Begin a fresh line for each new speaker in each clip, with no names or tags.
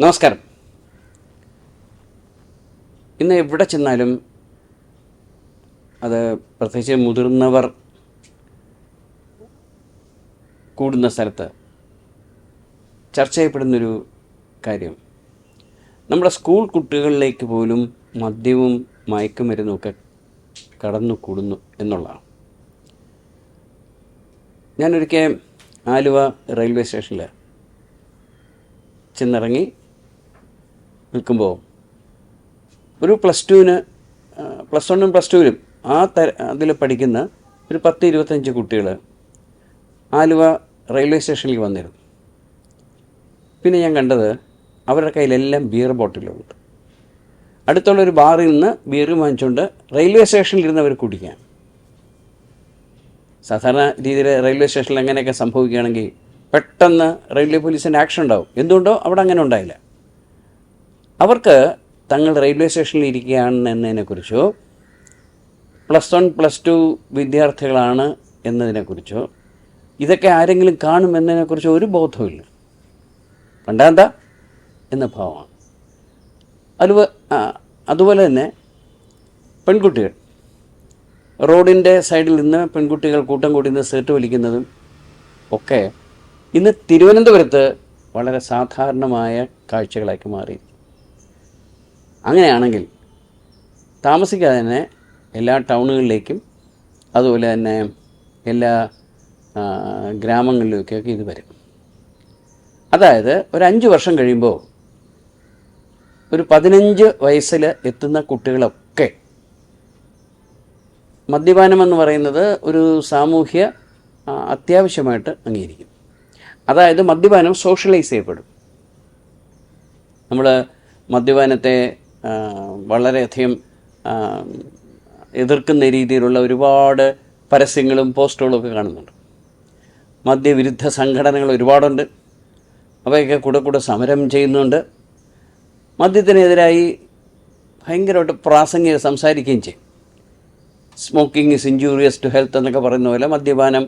നമസ്കാരം. ഇന്ന് എവിടെ ചെന്നാലും അത് പ്രത്യേകിച്ച് മുതിർന്നവർ കൂടുന്ന സ്ഥലത്ത് ചർച്ച ചെയ്യപ്പെടുന്നൊരു കാര്യം. നമ്മുടെ സ്കൂൾ കുട്ടികളിലേക്ക് പോലും മദ്യവും മയക്കുമരുന്നും ഒക്കെ കടന്നു കൂടുന്നു എന്നുള്ളതാണ്. ഞാനൊരിക്കൽ ആലുവ റെയിൽവേ സ്റ്റേഷനിൽ ചെന്നിറങ്ങി നിൽക്കുമ്പോൾ ഒരു പ്ലസ് ടുവിന് പ്ലസ് വണ്ണും പ്ലസ് ടുവിനും ആ തര അതിൽ പഠിക്കുന്ന ഒരു പത്ത് ഇരുപത്തഞ്ച് കുട്ടികൾ ആലുവ റെയിൽവേ സ്റ്റേഷനിൽ വന്നിരുന്നു. പിന്നെ ഞാൻ കണ്ടത് അവരുടെ കയ്യിലെല്ലാം ബിയർ ബോട്ടിലുണ്ട് അടുത്തുള്ള ഒരു ബാറിൽ നിന്ന് ബിയർ വാങ്ങിച്ചുകൊണ്ട് റെയിൽവേ സ്റ്റേഷനിൽ ഇരുന്നവർ കുടിക്കാൻ. സാധാരണ രീതിയിൽ റെയിൽവേ സ്റ്റേഷനിൽ അങ്ങനെയൊക്കെ സംഭവിക്കുകയാണെങ്കിൽ പെട്ടെന്ന് റെയിൽവേ പോലീസിന്റെ ആക്ഷൻ ഉണ്ടാവും. എന്തുകൊണ്ടോ അവിടെ അങ്ങനെ ഉണ്ടായില്ല. അവർക്ക് തങ്ങൾ റെയിൽവേ സ്റ്റേഷനിൽ ഇരിക്കുകയാണെന്നതിനെക്കുറിച്ചോ പ്ലസ് വൺ പ്ലസ് ടു വിദ്യാർത്ഥികളാണ് എന്നതിനെക്കുറിച്ചോ ഇതൊക്കെ ആരെങ്കിലും കാണും എന്നതിനെക്കുറിച്ചോ ഒരു ബോധവുമില്ല. കണ്ടാന്ത? എന്ന ഭാവമാണ്. അതുപോ അതുപോലെ തന്നെ പെൺകുട്ടികൾ. റോഡിന്റെ സൈഡിൽ നിന്ന് പെൺകുട്ടികൾ കൂട്ടം കൂടി നിന്ന് സീറ്റ് വലിക്കുന്നതും ഒക്കെ ഇന്ന് തിരുവനന്തപുരത്ത് വളരെ സാധാരണമായ കാഴ്ചകളാക്കി മാറി. അങ്ങനെയാണെങ്കിൽ താമസിക്കാതെ തന്നെ എല്ലാ ടൗണുകളിലേക്കും അതുപോലെ തന്നെ എല്ലാ ഗ്രാമങ്ങളിലേക്കൊക്കെ ഇത് വരും. അതായത് ഒരു അഞ്ച് വർഷം കഴിയുമ്പോൾ ഒരു പതിനഞ്ച് വയസ്സിൽ എത്തുന്ന കുട്ടികളൊക്കെ മദ്യപാനം എന്ന് പറയുന്നത് ഒരു സാമൂഹ്യ അത്യാവശ്യമായിട്ട് അംഗീകരിക്കും. അതായത് മദ്യപാനം സോഷ്യലൈസ് ചെയ്യപ്പെടും. നമ്മൾ മദ്യപാനത്തെ വളരെയധികം എതിർക്കുന്ന രീതിയിലുള്ള ഒരുപാട് പരസ്യങ്ങളും പോസ്റ്ററുകളും ഒക്കെ കാണുന്നുണ്ട്. മദ്യവിരുദ്ധ സംഘടനകൾ ഒരുപാടുണ്ട്. അവയൊക്കെ കൂടെ കൂടെ സമരം ചെയ്യുന്നുണ്ട്. മദ്യത്തിനെതിരായി ഭയങ്കരമായിട്ട് പ്രാസംഗിക സംസാരിക്കുകയും ചെയ്യും. Smoking is injurious to health എന്നൊക്കെ പറയുന്ന പോലെ മദ്യപാനം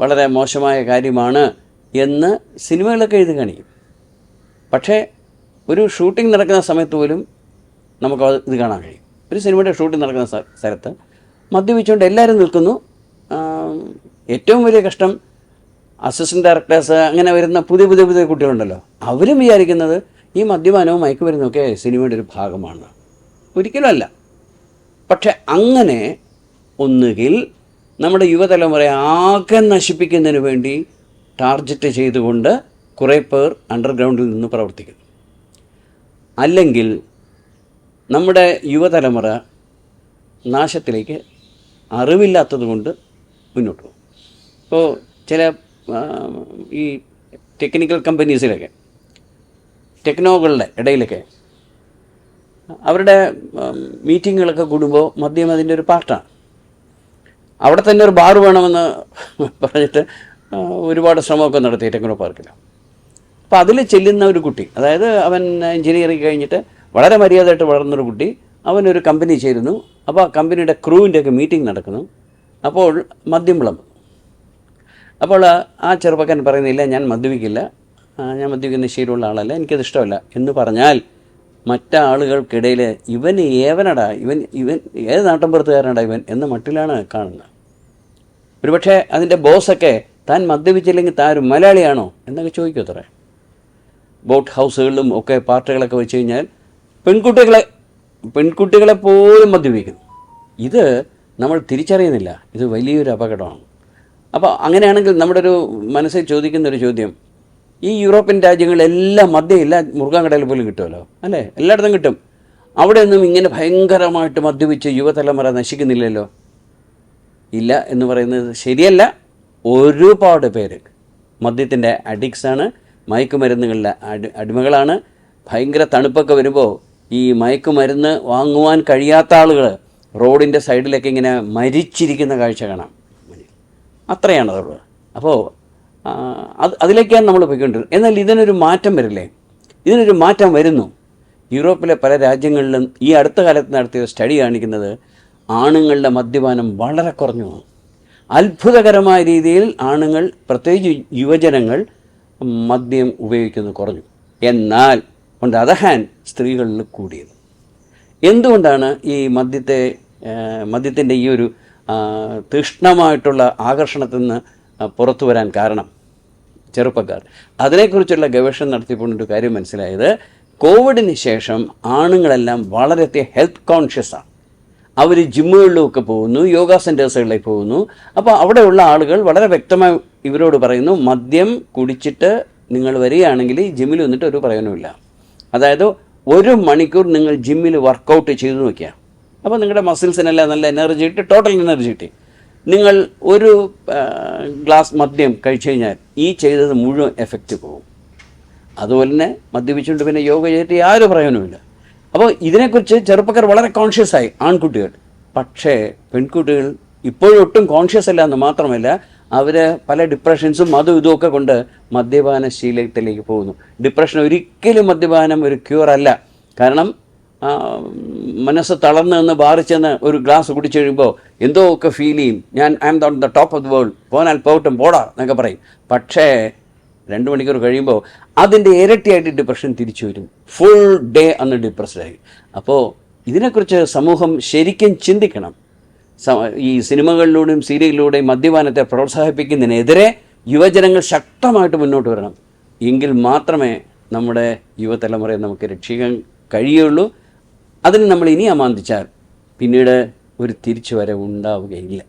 വളരെ മോശമായ കാര്യമാണ് എന്ന് സിനിമകളൊക്കെ എഴുതി കാണിക്കും. പക്ഷേ ഒരു ഷൂട്ടിംഗ് നടക്കുന്ന സമയത്ത് പോലും നമുക്ക് ഇത് കാണാൻ കഴിയും. ഒരു സിനിമയുടെ ഷൂട്ടിംഗ് നടക്കുന്ന സ്ഥ- സ്ഥലത്ത് മദ്യപിച്ചുകൊണ്ട് എല്ലാവരും നിൽക്കുന്നു. ഏറ്റവും വലിയ കഷ്ടം അസിസ്റ്റന്റ് ഡയറക്ടേഴ്സ് അങ്ങനെ വരുന്ന പുതിയ പുതിയ പുതിയ കുട്ടികളുണ്ടല്ലോ. അവരും വിചാരിക്കുന്നത് ഈ മദ്യപാനവും മയക്കുമരുന്നൊക്കെ സിനിമയുടെ ഒരു ഭാഗമാണ്. ഒരിക്കലും അല്ല പക്ഷെ അങ്ങനെ ഒന്നുകിൽ നമ്മുടെ യുവതലമുറയെ ആകെ നശിപ്പിക്കുന്നതിന് വേണ്ടി ടാർഗറ്റ് ചെയ്തുകൊണ്ട് കുറേ പേർ അണ്ടർഗ്രൗണ്ടിൽ നിന്ന് പ്രവർത്തിക്കുന്നു. അല്ലെങ്കിൽ നമ്മുടെ യുവതലമുറ നാശത്തിലേക്ക് അറിവില്ലാത്തത് കൊണ്ട് മുന്നോട്ട് പോകും. ഇപ്പോൾ ചില ഈ ടെക്നിക്കൽ കമ്പനീസിലൊക്കെ ടെക്നോകളുടെ ഇടയിലൊക്കെ അവരുടെ മീറ്റിങ്ങുകളൊക്കെ കൂടുമ്പോൾ മദ്യം അതിന്റെ ഒരു പാർട്ടാണ് അവിടെ തന്നെ ഒരു ബാർ വേണമെന്ന് പറഞ്ഞിട്ട് ഒരുപാട് ശ്രമമൊക്കെ നടത്തി ടെക്നോ പാർക്കിൽ അപ്പോൾ അതിൽ ചെല്ലുന്ന ഒരു കുട്ടി അതായത് അവൻ എഞ്ചിനീയറിംഗ് കഴിഞ്ഞിട്ട് വളരെ മര്യാദയായിട്ട് വളർന്നൊരു കുട്ടി അവനൊരു കമ്പനി ചേരുന്നു. അപ്പോൾ ആ കമ്പനിയുടെ ക്രൂവിന്റെ ഒക്കെ മീറ്റിംഗ് നടക്കുന്നു. അപ്പോൾ മദ്യം വിളമ്പ്. അപ്പോൾ ആ- ആ ചെറുപ്പക്കാരൻ പറയുന്നില്ല ഞാൻ മദ്യപിക്കില്ല. ഞാൻ മദ്യപിക്കുന്ന ശീലമുള്ള ആളല്ല. എനിക്കത് ഇഷ്ടമല്ല. എന്ന് പറഞ്ഞാൽ മറ്റാളുകൾക്കിടയിൽ ഇവൻ ഏവനടാ ഇവൻ ഇവൻ ഏത് നാട്ടിൻപുറത്തുകാരനടാ ഇവൻ എന്ന മട്ടിലാണ് കാണുന്നത്. ഒരുപക്ഷെ അതിന്റെ ബോസൊക്കെ താൻ മദ്യപിച്ചില്ലെങ്കിൽ താൻ ഒരു മലയാളിയാണോ എന്നൊക്കെ ചോദിക്കും അത്രേ. ബോട്ട് ഹൗസുകളിലും ഒക്കെ പാർട്ടികളൊക്കെ വെച്ച് കഴിഞ്ഞാൽ പെൺകുട്ടികളെ പെൺകുട്ടികളെ പോലും മദ്യപിക്കുന്നു. ഇത് നമ്മൾ തിരിച്ചറിയുന്നില്ല. ഇത് വലിയൊരു അപകടമാണ്. അപ്പോൾ അങ്ങനെയാണെങ്കിൽ നമ്മുടെ ഒരു മനസ്സിൽ ചോദിക്കുന്ന ഒരു ചോദ്യം ഈ യൂറോപ്യൻ രാജ്യങ്ങളിലെല്ലാം മദ്യമില്ല മുറുകാൻ കടയിൽ പോലും കിട്ടുമല്ലോ? അല്ലേ? എല്ലായിടത്തും കിട്ടും. അവിടെ ഒന്നും ഇങ്ങനെ ഭയങ്കരമായിട്ട് മദ്യപിച്ച് യുവതലമുറ നശിക്കുന്നില്ലല്ലോ? ഇല്ല എന്ന് പറയുന്നത് ശരിയല്ല. ഒരുപാട് പേര് മദ്യത്തിന്റെ അഡിക്ട്സാണ് മയക്കുമരുന്നുകളുടെ അടി അടിമകളാണ്. ഭയങ്കര തണുപ്പൊക്കെ വരുമ്പോൾ ഈ മയക്കുമരുന്ന് വാങ്ങുവാൻ കഴിയാത്ത ആളുകൾ റോഡിന്റെ സൈഡിലൊക്കെ ഇങ്ങനെ മരിച്ചിരിക്കുന്ന കാഴ്ച കാണാം. അത്രയാണ് അതുള്ളത് അപ്പോൾ അത് അതിലേക്കാണ് നമ്മൾ പോയിക്കൊണ്ടിരുന്നത്. എന്നാൽ ഇതിനൊരു മാറ്റം വരില്ലേ? ഇതിനൊരു മാറ്റം വരുന്നു. യൂറോപ്പിലെ പല രാജ്യങ്ങളിലും ഈ അടുത്ത കാലത്ത് നടത്തിയ സ്റ്റഡി കാണിക്കുന്നത് ആണുങ്ങളുടെ മദ്യപാനം വളരെ കുറഞ്ഞു. അത്ഭുതകരമായ രീതിയിൽ ആണുങ്ങൾ പ്രത്യേകിച്ച് യുവജനങ്ങൾ മദ്യം ഉപയോഗിക്കുന്നത് കുറഞ്ഞു. എന്നാൽ ഉണ്ട് അതഹാൻ സ്ത്രീകളിൽ കൂടിയത്. എന്തുകൊണ്ടാണ് ഈ മദ്യത്തെ മദ്യത്തിന്റെ ഈ ഒരു തീഷ്ണമായിട്ടുള്ള ആകർഷണത്തിൽ നിന്ന് പുറത്തു വരാൻ കാരണം? ചെറുപ്പക്കാർ. അതിനെക്കുറിച്ചുള്ള ഗവേഷണം നടത്തിയപ്പോഴൊരു കാര്യം മനസ്സിലായത് കോവിഡിന് ശേഷം ആണുങ്ങളെല്ലാം വളരെയധികം ഹെൽത്ത് കോൺഷ്യസാണ് അവർ ജിമ്മുകളിലൊക്കെ പോകുന്നു യോഗ സെന്റേഴ്സുകളിലേക്ക് പോകുന്നു. അപ്പോൾ അവിടെയുള്ള ആളുകൾ വളരെ വ്യക്തമായി ഇവരോട് പറയുന്നു മദ്യം കുടിച്ചിട്ട് നിങ്ങൾ വരികയാണെങ്കിൽ ജിമ്മിൽ വന്നിട്ട് ഒരു പ്രയോജനമില്ല അതായത് ഒരു മണിക്കൂർ നിങ്ങൾ ജിമ്മിൽ വർക്കൗട്ട് ചെയ്ത് നോക്കുക അപ്പോൾ നിങ്ങളുടെ മസിൽസിനെല്ലാം നല്ല എനർജി കിട്ടി ടോട്ടൽ എനർജി കിട്ടി. നിങ്ങൾ ഒരു ഗ്ലാസ് മദ്യം കഴിച്ചു കഴിഞ്ഞാൽ ഈ ചെയ്തത് മുഴുവൻ എഫക്റ്റ് പോകും. അതുപോലെ തന്നെ മദ്യപിച്ചുകൊണ്ട് പിന്നെ യോഗ ചെയ്തിട്ട് യാതൊരു പ്രയോജനവുമില്ല. അപ്പോൾ ഇതിനെക്കുറിച്ച് ചെറുപ്പക്കാർ വളരെ കോൺഷ്യസ് ആയി ആൺകുട്ടികൾ. പക്ഷേ പെൺകുട്ടികൾ ഇപ്പോഴും ഒട്ടും കോൺഷ്യസ് അല്ല എന്ന് മാത്രമല്ല അവർ പല ഡിപ്രഷൻസും അതും ഇതുമൊക്കെ കൊണ്ട് മദ്യപാന ശീലത്തിലേക്ക് പോകുന്നു. ഡിപ്രഷൻ ഒരിക്കലും മദ്യപാനം ഒരു ക്യൂർ അല്ല. കാരണം മനസ്സ് തളർന്ന് നിന്ന് ബാറി ചെന്ന് ഒരു ഗ്ലാസ് കുടിച്ചു കഴിയുമ്പോൾ എന്തോ ഒക്കെ ഫീൽ ചെയ്യും. ഞാൻ I'm the top of the world പോനാൽ പോകട്ടും പോടാ എന്നൊക്കെ പറയും. പക്ഷേ രണ്ട് മണിക്കൂർ കഴിയുമ്പോൾ അതിന്റെ ഇരട്ടിയായിട്ട് ഡിപ്രഷൻ തിരിച്ചു വരും. ഫുൾ ഡേ അന്ന് ഡിപ്രസ്ഡായി അപ്പോൾ ഇതിനെക്കുറിച്ച് സമൂഹം ശരിക്കും ചിന്തിക്കണം. ഈ സിനിമകളിലൂടെയും സീരിയലിലൂടെയും മദ്യപാനത്തെ പ്രോത്സാഹിപ്പിക്കുന്നതിനെതിരെ യുവജനങ്ങൾ ശക്തമായിട്ട് മുന്നോട്ട് വരണം. എങ്കിൽ മാത്രമേ നമ്മുടെ യുവതലമുറയെ നമുക്ക് രക്ഷിക്കാൻ കഴിയുള്ളൂ. അതിന് നമ്മൾ ഇനി അമാന്തിച്ചാൽ പിന്നീട് ഒരു തിരിച്ചു വരവ് ഉണ്ടാവുകയില്ല.